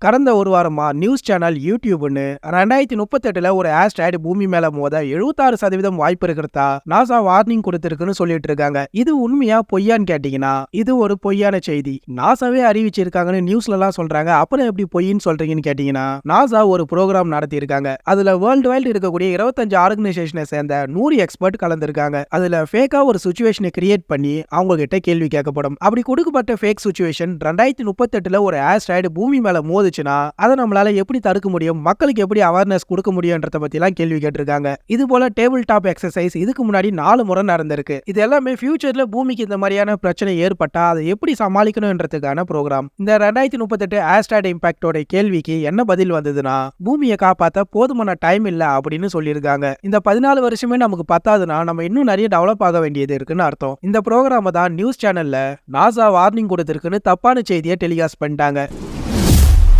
கடந்த ஒரு வாரமாக நியூஸ் சேனல் யூடியூப்னு ரெண்டாயிரத்தி முப்பத்தெட்டில் ஒரு ஆஸ்ட்ராய்டு பூமி மேலே மோத எழுபத்தாறு சதவீதம் வாய்ப்பு இருக்கிறதா? நாசா வார்னிங் கொடுத்துருக்குன்னு சொல்லிட்டு இருக்காங்க. இது உண்மையா பொய்யான்னு கேட்டீங்கன்னா இது ஒரு பொய்யான செய்தி. நாசாவே அறிவிச்சிருக்காங்கன்னு நியூஸ்லலாம் சொல்கிறாங்க சொல்றாங்க. அப்புறம் எப்படி பொய்ன்னு சொல்றீங்கன்னு கேட்டீங்கன்னா நாசா ஒரு ப்ரோக்ராம் நடத்தியிருக்காங்க. அதில் அதுல வேர்ல்டு வைல்டு இருக்கக்கூடிய இருபத்தஞ்சு ஆர்கனைசேஷனை சேர்ந்த நூறு எக்ஸ்பர்ட் கலந்துருக்காங்க. அதுல ஃபேக்கா ஒரு சுச்சுவேஷனை கிரியேட் பண்ணி அவங்க கிட்ட கேள்வி கேட்கப்படும். அப்படி கொடுக்கப்பட்ட ஃபேக் சுச்சுவேஷன் ரெண்டாயிரத்தி முப்பத்தெட்டுல ஒரு ஆஸ்ட்ராய்டு பூமி மேல மோதுச்சுன்னா அதை நம்மளால எப்படி தடுக்க முடியும்? மக்களுக்கு எப்படி அவேர்னஸ் கொடுக்க முடியும்ன்றத பற்றிலாம் கேள்வி கேட்டிருக்காங்க. இது போல டேபிள் டாப் எக்ஸசைஸ் இதுக்கு முன்னாடி நாலு முறை நடந்திருக்கு. இது எல்லாமே ஃபியூச்சர்ல பூமிக்கு இந்த மாதிரியான பிரச்சனை ஏற்பட்டா அதை எப்படி சமாளிக்கணும்ன்றதுக்கான ப்ரோக்ராம் இந்த ரெண்டாயிரத்தி முப்பத்தெட்டு ஆஸ்ட்ராய்டு இம்பாக்டோட கேள்விக்கு என்ன பதில் வந்ததுன்னா பூமியை காப்பாற்ற போதுமான டைம் இல்ல அப்படின்னு சொல்லியிருக்காங்க. இந்த பதினாலு வருஷமே நமக்கு பத்தாதுன்னா நம்ம இன்னும் நிறைய டெவலப் ஆக வேண்டியது இருக்குன்னு அர்த்தம். இந்த ப்ரோக்ராம தான் நியூஸ் சேனல்ல நாசா வார்னிங் கொடுத்திருக்குன்னு தப்பான செய்தியை டெலிகாஸ்ட் பண்ணிட்டாங்க.